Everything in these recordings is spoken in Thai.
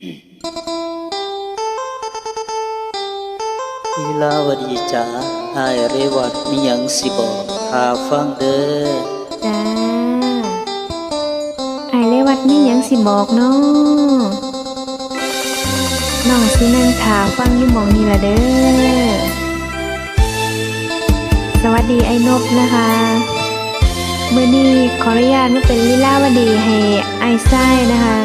ลีลาวดีจ๋าอายเรวัดมีหยังสิบอกหาฟังเด้อจ้าไอายเลวัดนี่ยังสิบอกเนาะน้องสินั่งถาฟังอยู่มองนี่ละเด้อ สวัสดีไอ้นบนะคะเมื่อนี้ขออนุญาตมาเป็นลีลาวดีให้ไอายไส้นะคะ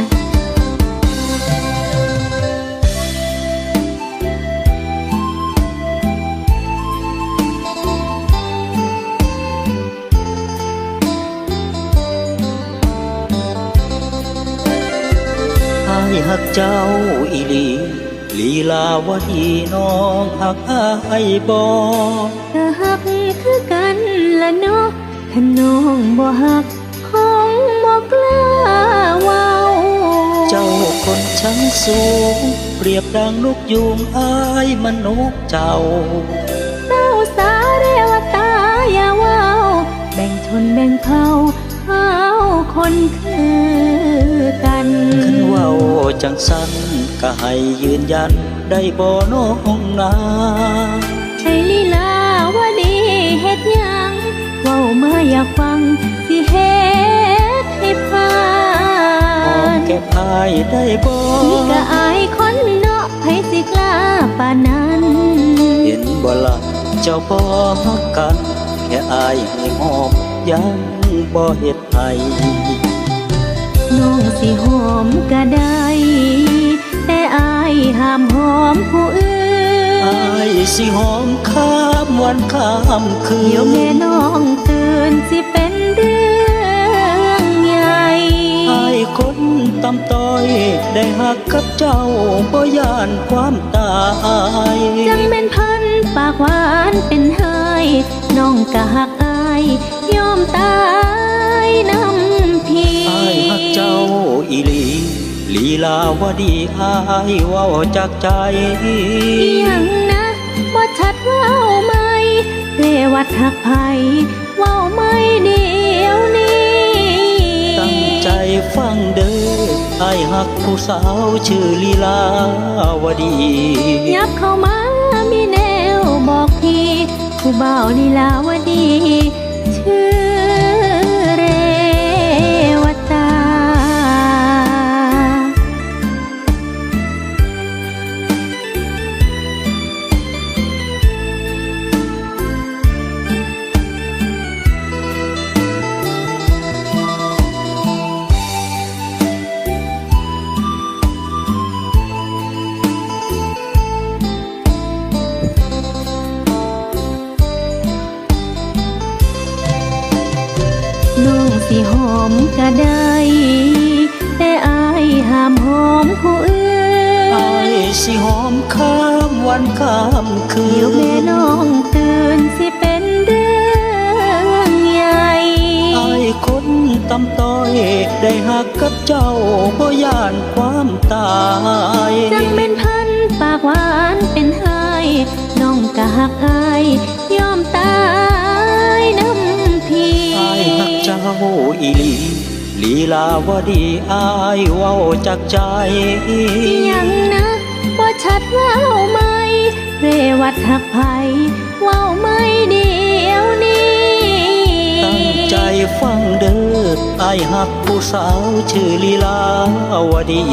ายหักเจ้าอีหลีลีลาวดีน้องหักอายบอกก็ฮักคือกันละเนาะถ้าน้องบ่ฮักคงบ่กล้าเว้าเจ้าคนชั้นสูง เปรียบดังลูกยุงอายมนุษย์เจ้าเต้าสาเรวตาอย่าเว้า แบ่งชนแบ่งเผ่าเฮาคนคือกัน จังสันก็ให้ยืนยันได้บ่น้องนาใช่ลีลาว่าดีเฮ็ดหยังเว้ามาอยากฟังสิเฮ็ดให้ผ่าหอมนแก้พายได้บ่นี่ก็อายคนเนาะไผสิกล้าปานนั้นเห็นบ่ละเจ้าบ่ฮักกันแค่อายให้หอมยังบ่เฮ็ดให้น้องสิหอมก็ได้ สิหอมข้ามวันข้ามคืเดี๋ยวนแม่น้องตื่นสิเป็นเรื่องใหญ่อายคนตำต้อยได้หักกับเจ้าบ่ย่านความตายจังเป็นพันปากหวานเป็นไห้น้องกะหักอายยอมตายน้ำพีอายหักเจ้าอีหลีลีลาวดีอายเว้าจากใจยังนะบ่ ชัดเว้าไหมเรวัดหักไผเว้าไม่เดียวนี้ตั้งใจฟังเด้ออายหักผู้สาวชื่อลีลาวดียับเข้ามามีแนวบอกพี่ผู้บ่าวลีลาวดี สิหอมก็ได้ แต่อายห้ามหอมผู้อื่อานยสิหอมข้ามวันข้ามคืเดี๋ยวนแม่น้องตื่นสิเป็นเรื่องใหญ่อายคนตำต้อยได้หักกับเจ้าบ่ย่านความตาย อีหลีลีลาวดีอายเว้าจากใจยังนะบ่ชัดเว้าไหมเรวัดหักไผเว้าไม่เดียวนี้ตั้งใจฟังเด้ออายหักผู้สาวชื่อลีลาวดี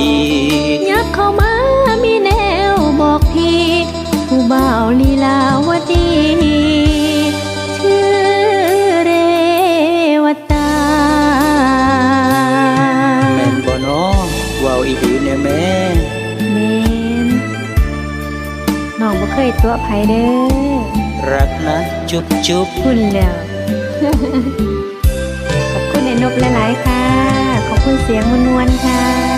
ยับเข้ามามีแนวบอกพี่ผู้บ่าวลีลาวดี แน่แม่เมนน้องบ่เคยตัวไผเด้อ รักนะจุบจุบคุณแล้ว ขอบคุณไอ้นบหลาย ๆ ค่ะ ขอบคุณเสียงมนวนๆค่ะ